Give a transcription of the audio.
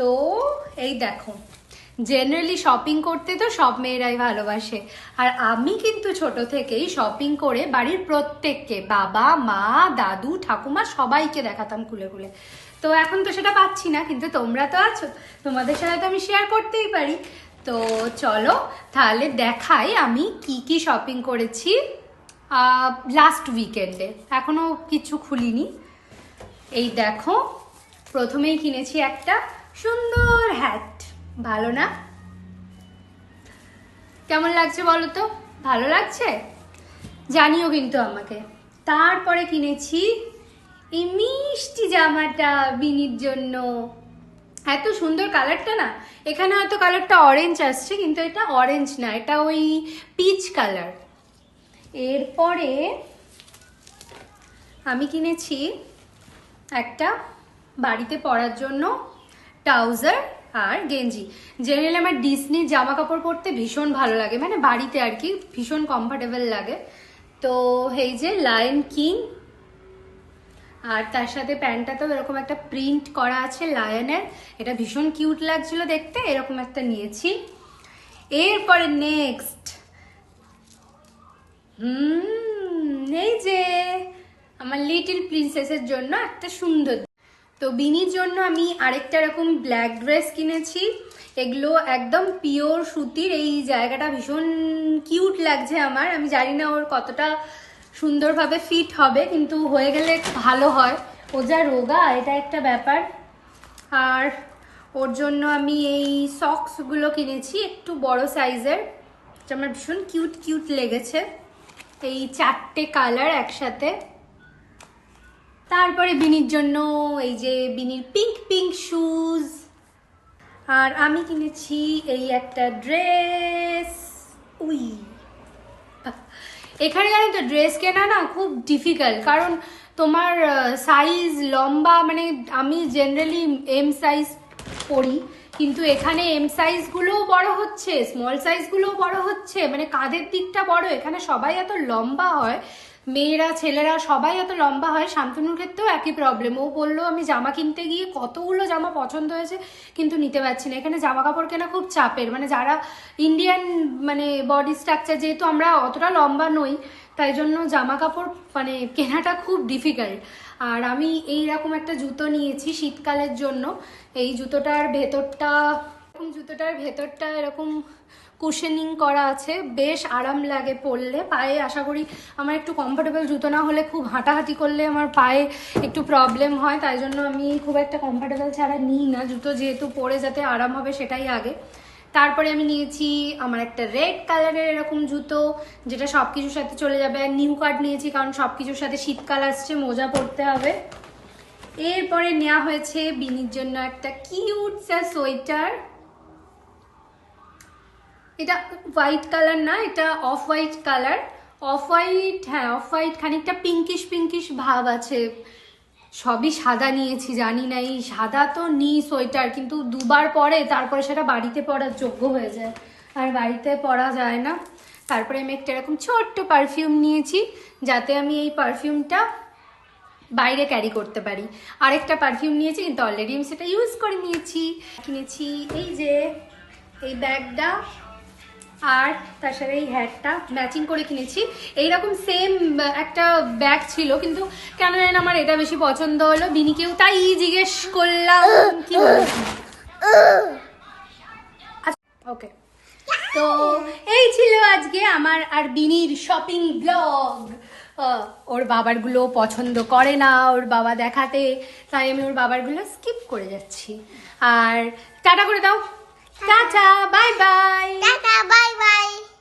তো, এই দেখো জেনারেলি শপিং করতে তো সব মেয়েরাই ভালোবাসে। আর আমি কিন্তু ছোট থেকেই শপিং করে বাড়ির প্রত্যেককে, বাবা, মা, দাদু, ঠাকুমা সবাইকে দেখাতাম খুলে খুলে। তো এখন তো সেটা পাচ্ছি না, কিন্তু তোমরা তো আছো, তোমাদের সাথে তো আমি শেয়ার করতেই পারি। তো চলো, তাহলে দেখাই আমি কি কি শপিং করেছি লাস্ট উইকেন্ডে এখনও কিছু খুলিনি। এই দেখো প্রথমেই কিনেছি একটা সুন্দর হ্যাট ভালো না? কেমন লাগছে বলো তো? ভালো লাগছে? জানিও কিন্তু আমাকে। তারপরে কিনেছি এই মিষ্টি জামাটা বিনির জন্য। এত সুন্দর কালারটা না? এখানে হয়তো কালারটা অরেঞ্জ আসছে, কিন্তু এটা অরেঞ্জ না, এটা ওই পিচ কালার এরপরে আমি কিনেছি একটা বাড়িতে পরার জন্য ট্রাউজার আর গেঞ্জি। জেনারেলি আমার ডিসনি জামা কাপড় পরতে ভীষণ ভালো লাগে। মানে বাড়িতে আর কি ভীষণ কমফোর্টেবল লাগে। তো এই যে লায়ন কিং আর তার সাথে প্যান্টটাতেও এরকম একটা প্রিন্ট করা আছে লায়নের এটা ভীষণ কিউট লাগছিল দেখতে, এরকম একটা নিয়েছি। এরপরে নেক্সট হুম, এই যে আমার লিটিল প্রিন্সেসের জন্য একটা সুন্দর তো বিনির জন্য আমি আরেকটা এরকম ব্ল্যাক ড্রেস কিনেছি। এগুলো একদম পিওর সুতির, এই জায়গাটা ভীষণ কিউট লাগছে আমার। আমি জানি না ওর কতটা সুন্দরভাবে ফিট হবে, কিন্তু হয়ে গেলে ভালো হয়। ও যা রোগা, এটা একটা ব্যাপার। আর ওর জন্য আমি এই সক্সগুলো কিনেছি, একটু বড় সাইজের আমার ভীষণ কিউট কিউট লেগেছে। এই চারটে কালার একসাথে। তারপরে বিনির জন্য এই যে বিনির পিঙ্ক পিঙ্ক শুজ আর আমি কিনেছি এই একটা ড্রেস উই। এখানে জানো তো ড্রেস কেনা না খুব ডিফিকাল্ট কারণ তোমার সাইজ লম্বা মানে আমি জেনারেলি এম সাইজ পরি, কিন্তু এখানে এম সাইজগুলোও বড় হচ্ছে স্মল সাইজগুলোও বড় হচ্ছে মানে কাঁধের দিকটা বড়। এখানে সবাই এত লম্বা হয় মেয়েরা, ছেলেরা সবাই এত লম্বা হয়, শান্তনুর ক্ষেত্রেও একই প্রবলেম ও বলল, আমি জামা কিনতে গিয়ে কতগুলো জামা পছন্দ হয়েছে কিন্তু নিতে পারছি না। এখানে জামা কাপড় কেনা খুব চাপের। মানে যারা ইন্ডিয়ান মানে বডি স্ট্রাকচার যেহেতু আমরা অতটা লম্বা নই, তাই জন্য জামা কাপড় মানে কেনাটা খুব ডিফিকাল্ট আর আমি এই রকম একটা জুতো নিয়েছি শীতকালের জন্য। এই জুতোটার ভেতরটা এরকম জুতোটার ভেতরটা এরকম কুশনিং করা আছে। বেশ আরাম লাগে পরলে। পায়ে আশা করি আমার একটু কমফোর্টেবল জুতো না হলে খুব হাঁটাহাঁটি করলে আমার পায়ে একটু প্রবলেম হয়। তাই জন্য আমি খুব একটা কমফোর্টেবল ছাড়া নিই না। জুতো যেহেতু পরে যাতে আরাম হবে সেটাই আগে। তারপরে আমি নিয়েছি আমার একটা রেড কালারের এরকম জুতো, যেটা সব কিছুর সাথে চলে যাবে। আর নিউ কার্ড নিয়েছি কারণ সব কিছুর সাথে শীতকাল আসছে, মোজা পরতে হবে। এরপরে নেওয়া হয়েছে বিনির জন্য একটা কিউট সোয়েটার এটা হোয়াইট কালার না, এটা off white colour off white হ্যাঁ অফ হোয়াইট খানিকটা পিঙ্কিশ পিঙ্কিশ ভাব আছে। সবই সাদা নিয়েছি, জানি না, এই সাদা তো নি সোয়েটার, কিন্তু দুবার পরে, তারপরে সেটা বাড়িতে পরার যোগ্য হয়ে যায়। আর বাড়িতে পরা যায় না। তারপরে আমি একটা এরকম ছোট্ট পারফিউম নিয়েছি, যাতে আমি এই পারফিউমটা বাইরে ক্যারি করতে পারি। আরেকটা পারফিউম নিয়েছি কিন্তু অলরেডি আমি সেটা ইউজ করে নিয়েছি। কিনেছি, এই যে, এই ব্যাগটা আর তার সাথে এই হ্যাটটা ম্যাচিং করে কিনেছি। এইরকম সেম একটা ব্যাগ ছিল, কিন্তু কেন জানেন আমার এটা বেশি পছন্দ হলো। বিনিকেও তাই জিজ্ঞেস করলাম, কি ওকে তো এই ছিল আজকে আমার আর বিনির শপিং ব্লগ ওর বাবারগুলো পছন্দ করে না, ওর বাবা দেখাতে, তাই আমি ওর বাবারগুলো স্কিপ করে যাচ্ছি। আর টাটা করে দাও। Tata, bye bye. Tata, bye bye.